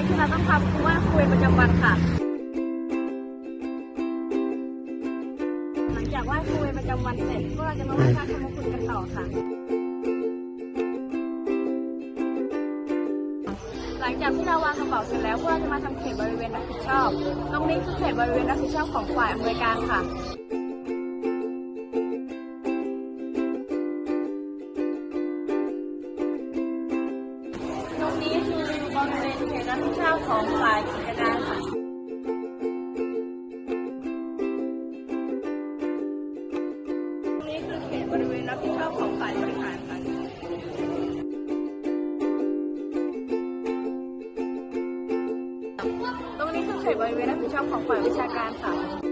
กที่เราต้องทำคือว่าคุยประจำวันค่ะ หลังจากไหว่าคุยประจำวันเสร็จพวกเราจะมาไหว้พระธรรมคุณกันต่อค่ะ หลังจากที่เราวางกระเป๋าเสร็จแล้วพวกเราจะมาทำเขตบริเวณรับผิดชอบ ตรงนี้คือเขตบริเวณรับผิดชอบของฝ่ายอำนวยการค่ะ เวณเขตรับผิดชอบของฝ่ายกิจการค่ะตรงนี้คือเขตบริเวณรับผิดชอบของฝ่ายบริหารค่ะตรงนี้คือเขตบริเวณรับผิดชอบของฝ่ายวิชาการค่ะ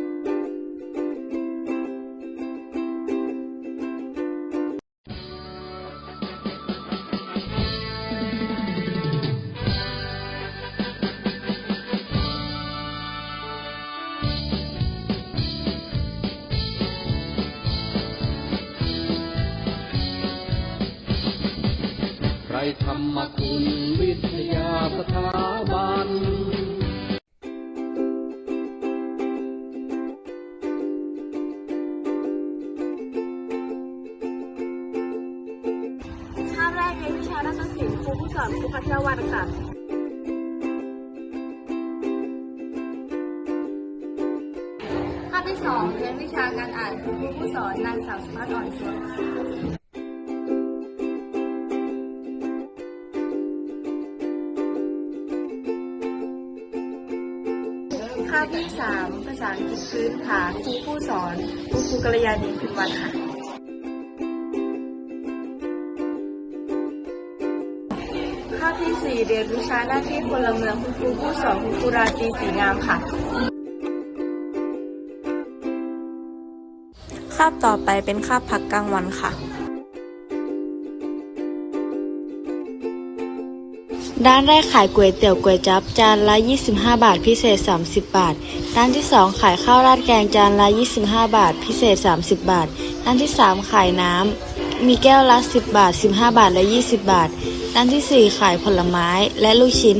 ใครมาคุณวิทยาสถาบันคาบแรกในวิชารัฐศิลป์ครูผู้สอนครูพัชรวันค่ะคาบที่สองเรียนวิชาการอ่านครูผู้สอนนางสาวสุภัสอ่อนชวน คาบที่สามภาษาอังกฤษพื้นฐานครูผู้สอนครูครูกัลยาณีพิมพ์วันค่ะคาบที่สี่เรียนวิชาหน้าที่พลเมืองคุณครูผู้สอนคุณครูราตรีสีงามค่ะคาบต่อไปเป็นคาบพักกลางวันค่ะ ด้านแรกขายก๋วยเตี๋ยวก๋วยจั๊บจานละ 25 บาท พิเศษ 30 บาท ด้านที่ 2 ขายข้าวราดแกงจานละ 25 บาท พิเศษ 30 บาท ด้านที่ 3 ขายน้ำ มีแก้วละ 10 บาท 15 บาท และ 20 บาท ด้านทีสี่ 4 ขายผลไม้และลูกชิ้น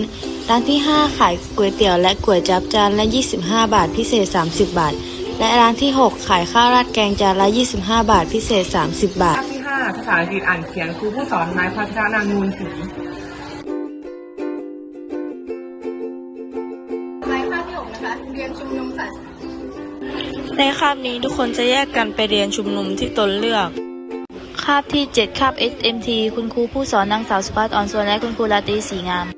ด้านที่ 5 ขายก๋วยเตี๋ยวและก๋วยจั๊บจานละ 25 บาท พิเศษ 30 บาท และร้านที่ 6 ขายข้าวราดแกงจานละ 25 บาท พิเศษ 30 บาท ภาคที่5ภาษาอังกฤษอ่านเขียนครูผู้สอนนายพัชรนันท์มูลศรี กนะคะเรียนชุมนุมค่ะ ในคาบนี้ทุกคนจะแยกกันไปเรียนชุมนุมที่ตนเลือก คาบที่ 7 คาบ SMT คุณครูผู้สอนนางสาวสุภัสอ่อนสวนและคุณครูราตรีสีงาม